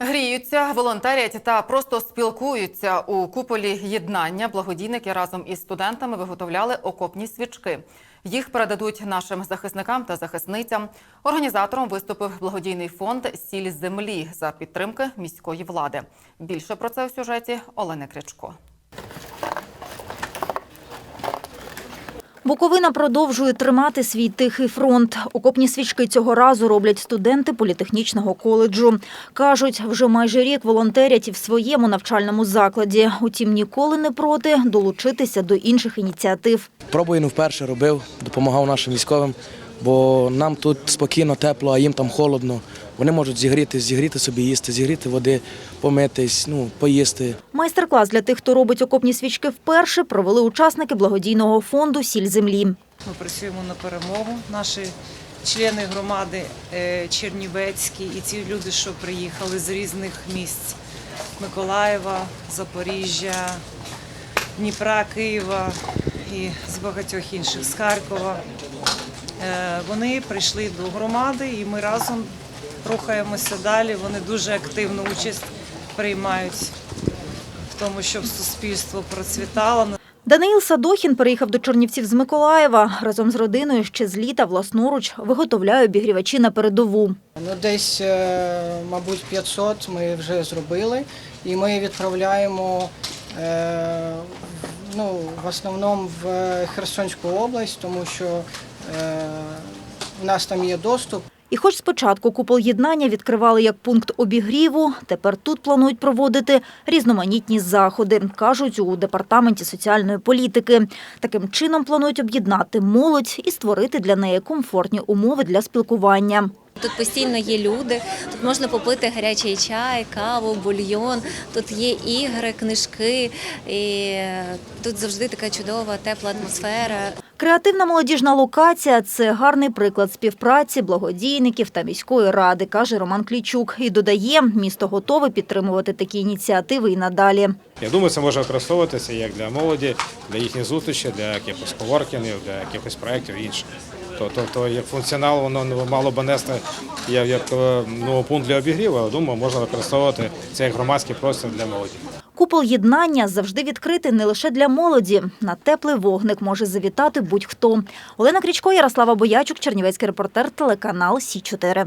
Гріються, волонтерять та просто спілкуються у куполі єднання. Благодійники разом із студентами виготовляли окопні свічки. Їх передадуть нашим захисникам та захисницям. Організатором виступив благодійний фонд Сіль землі за підтримки міської влади. Більше про це у сюжеті Олени Крячко. Буковина продовжує тримати свій тихий фронт. Окопні свічки цього разу роблять студенти політехнічного коледжу. Кажуть, вже майже рік волонтерять і в своєму навчальному закладі. Утім, ніколи не проти долучитися до інших ініціатив. Пробую не вперше робив, допомагав нашим військовим, бо нам тут спокійно, тепло, а їм там холодно. Вони можуть зігріти, зігріти собі їсти, зігріти води, помитись, ну, поїсти. Майстер-клас для тих, хто робить окопні свічки вперше, провели учасники благодійного фонду Сіль землі. Ми працюємо на перемогу. Наші члени громади е, Чернівецькі і ті люди, що приїхали з різних місць Миколаєва, Запоріжжя, Дніпра, Києва і з багатьох інших з Харкова. Е, Вони прийшли до громади і ми разом рухаємося далі. Вони дуже активну участь приймають в тому, щоб суспільство процвітало. Даниїл Садохін переїхав до Чернівців з Миколаєва. Разом з родиною ще з літа власноруч виготовляє обігрівачі на передову. Ну, десь, е, мабуть, 500 ми вже зробили, і ми відправляємо е, ну, в основному в Херсонську область, тому що у нас там є доступ. І хоч спочатку купол єднання відкривали як пункт обігріву, тепер тут планують проводити різноманітні заходи, кажуть у департаменті соціальної політики. Таким чином планують об'єднати молодь і створити для неї комфортні умови для спілкування. Тут постійно є люди, тут можна попити гарячий чай, каву, бульйон. Тут є ігри, книжки, і тут завжди така чудова, тепла атмосфера. Креативна молодіжна локація це гарний приклад співпраці благодійників та міської ради, каже Роман Клічук. І додає, місто готове підтримувати такі ініціативи і надалі. Я думаю, це може використовуватися як для молоді, для їхніх зустрічей, для якихось коворкінгів, для якихось проєктів і інших. То- Тобто, як функціонал, воно не мало б нести як, як е, ну, пункт для обігріву, але думаю, можна використовувати це як громадський простір для молоді. Купол єднання завжди відкритий не лише для молоді. На теплий вогник може завітати будь-хто. Олена Крічко, Ярослава Боячук, Чернівецький репортер, телеканал Сі 4